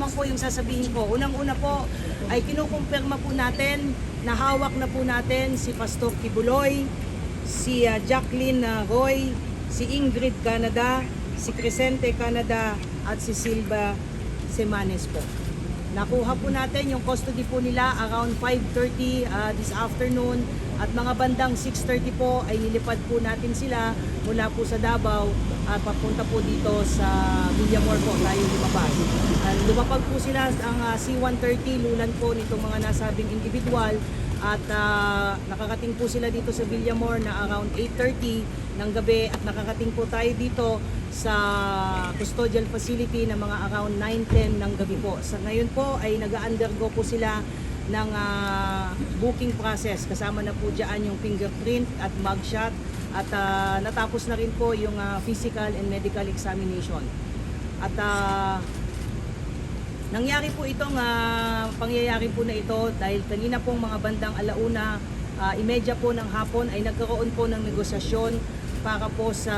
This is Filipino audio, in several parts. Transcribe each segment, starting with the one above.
lamang po yung sasabihin ko. Unang-una po ay kinukumpirma po natin na hawak na po natin si Pastor Kibuloy, si ah, Jacqueline ah, Roy, si Ingrid Canada, si Crescente Canada at si Silva Semanes po. Nakuha po natin yung custody po nila around 5.30 ah, this afternoon at mga bandang 6.30 po ay nilipad po natin sila mula po sa Davao at papunta po dito sa Villamor po tayo lumabas. Uh, lumapag po sila ang ah, C-130 lulan po nitong mga nasabing individual at ah, nakakating po sila dito sa Villamor na around 8.30 ng gabi at nakakating po tayo dito sa custodial facility na mga around 9.10 ng gabi po. Sa ngayon po ay nag-undergo po sila ng ah, booking process. Kasama na po dyan yung fingerprint at mugshot at ah, natapos na rin po yung ah, physical and medical examination. At ah, Nangyari po itong ah, pangyayari po na ito dahil kanina pong mga bandang alauna, uh, imedya po ng hapon ay nagkaroon po ng negosasyon para po sa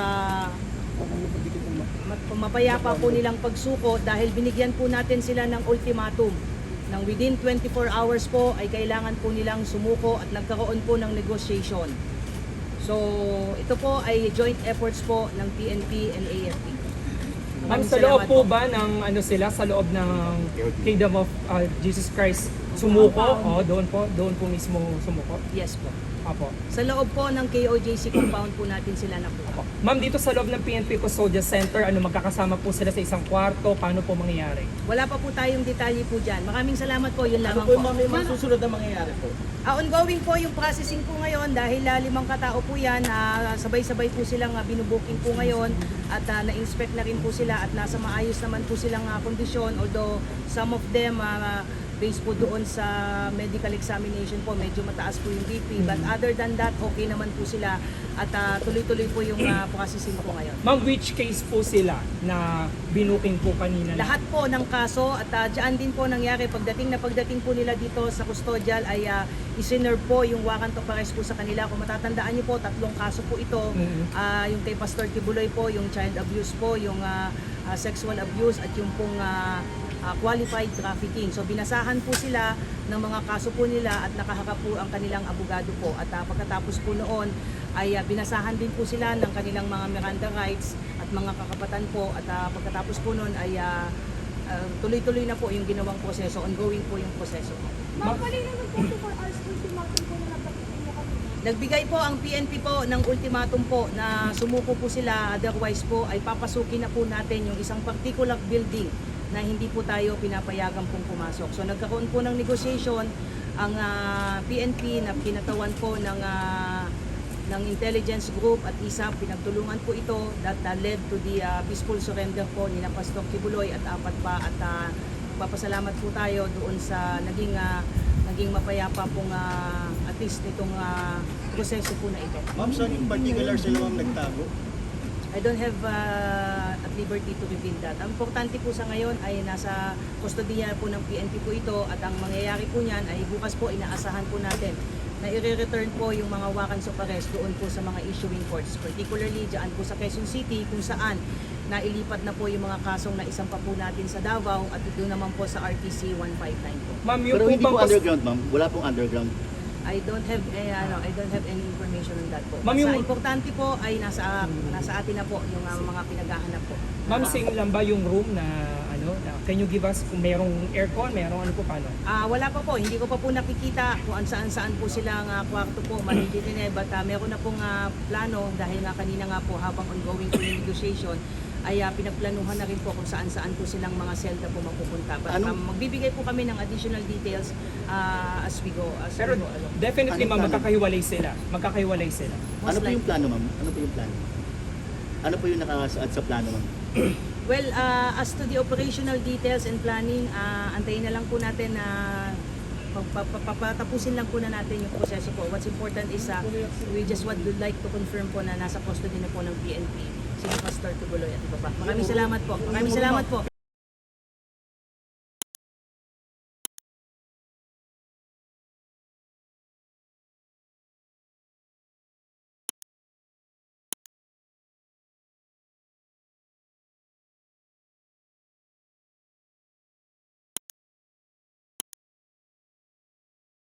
mapayapa po nilang pagsuko dahil binigyan po natin sila ng ultimatum ng within 24 hours po ay kailangan po nilang sumuko at nagkaroon po ng negotiation. So ito po ay joint efforts po ng PNP and AFP. Ma'am, sa loob po ba ng ano sila, sa loob ng Kingdom of uh, Jesus Christ sumuko? O, doon po, doon po mismo sumuko? Yes po. Apo. Sa loob po ng KOJC compound po natin sila nakuha. Apo. Ma'am, dito sa loob ng PNP Custodia Center, ano magkakasama po sila sa isang kwarto? Paano po mangyayari? Wala pa po tayong detalye po dyan. Maraming salamat po, yun Ano lamang po yung po. mga, mga susunod na mangyayari po? Ah, ongoing po yung processing po ngayon dahil ah, limang katao po yan. ah, sabay-sabay po silang uh, binubuking po ngayon at ah, na-inspect na rin po sila at nasa maayos naman po silang ah, kondisyon. Although some of them ah, based po doon sa medical examination po, medyo mataas po yung BP. But other than that, okay naman po sila at ah, tuloy-tuloy po yung ah, processing po ngayon. Ma'am, which case po sila na binuking po kanina? Lahat po ng kaso at uh, dyan din po nangyari pagdating na pagdating po nila dito sa custodial ay uh, isinerve po yung warrant of arrest po sa kanila. Kung matatandaan niyo po, tatlong kaso po ito. Mhm. Ah, yung kay Pastor Tibuloy po, yung child abuse po, yung ah, ah, sexual abuse at yung pong ah, ah, qualified trafficking. So binasahan po sila ng mga kaso po nila at nakaharap po ang kanilang abogado po. At ah, pagkatapos po noon ay ah, binasahan din po sila ng kanilang mga Miranda rights at mga kakapatan po. At ah, pagkatapos po noon ay ah, ah, tuloy-tuloy na po yung ginawang proseso, ongoing po yung proseso po. Ma'am, kanina ng 24 hours ultimatum po na nagpapitin niyo kami. Nagbigay po ang PNP po ng ultimatum po na sumuko po sila otherwise po ay papasukin na po natin yung isang particular building na hindi po tayo pinapayagan pong pumasok. So nagkaroon po ng negotiation ang ah, PNP na kinatawan po ng ah, ng intelligence group at ISAP pinagtulungan po ito that ah, led to the ah, peaceful surrender po ni Pastor Kibuloy at apat pa at ah, papasalamat po tayo doon sa naging ah, naging mapayapa pong ah, at least nitong ah, proseso po na ito. Ma'am, saan in particular sila ma'am nagtago? I don't have uh, at liberty to reveal that. Ang importante po sa ngayon ay nasa kustodiya po ng PNP po ito at ang mangyayari po niyan ay bukas po inaasahan po natin na i-return po yung mga warrants of arrest doon po sa mga issuing courts. Particularly dyan po sa Quezon City kung saan nailipat na po yung mga kasong na isang pa po natin sa Davao at doon naman po sa RTC 159 po. Ma'am, yung Pero po hindi po underground ma'am. Wala pong underground. I don't have eh, ano, I don't have any information on that po. Ma'am, Basta yung- importante po ay nasa nasa atin na po yung uh, mga pinaghahanap po. Ma'am, same lang ba yung room na ano, na, can you give us kung merong aircon, merong ano po paano? Ah, wala pa po, hindi ko pa po nakikita kung saan saan po silang ah, kwarto po, malilitin eh, but ah, meron na pong ah, plano dahil nga kanina nga po habang ongoing po yung negotiation ay ah, pinagplanuhan na rin po kung saan saan po silang mga selda po mapupunta. But Ano? ah, magbibigay po kami ng additional details ah, as we go. As Pero we go along. definitely ma'am, magkakahiwalay sila. Magkakahiwalay sila. Most Ano po yung likely. plano ma'am? Ano po yung plano? Ano po yung nakasaad sa plano ma'am? Well, ah, as to the operational details and planning, ah, antayin na lang po natin na pa- papatapusin lang po na natin yung proseso po. What's important is ah, we just would like to confirm po na nasa custody na po ng PNP si Pastor Tuguloy at iba pa. Maraming salamat po. Maraming salamat po.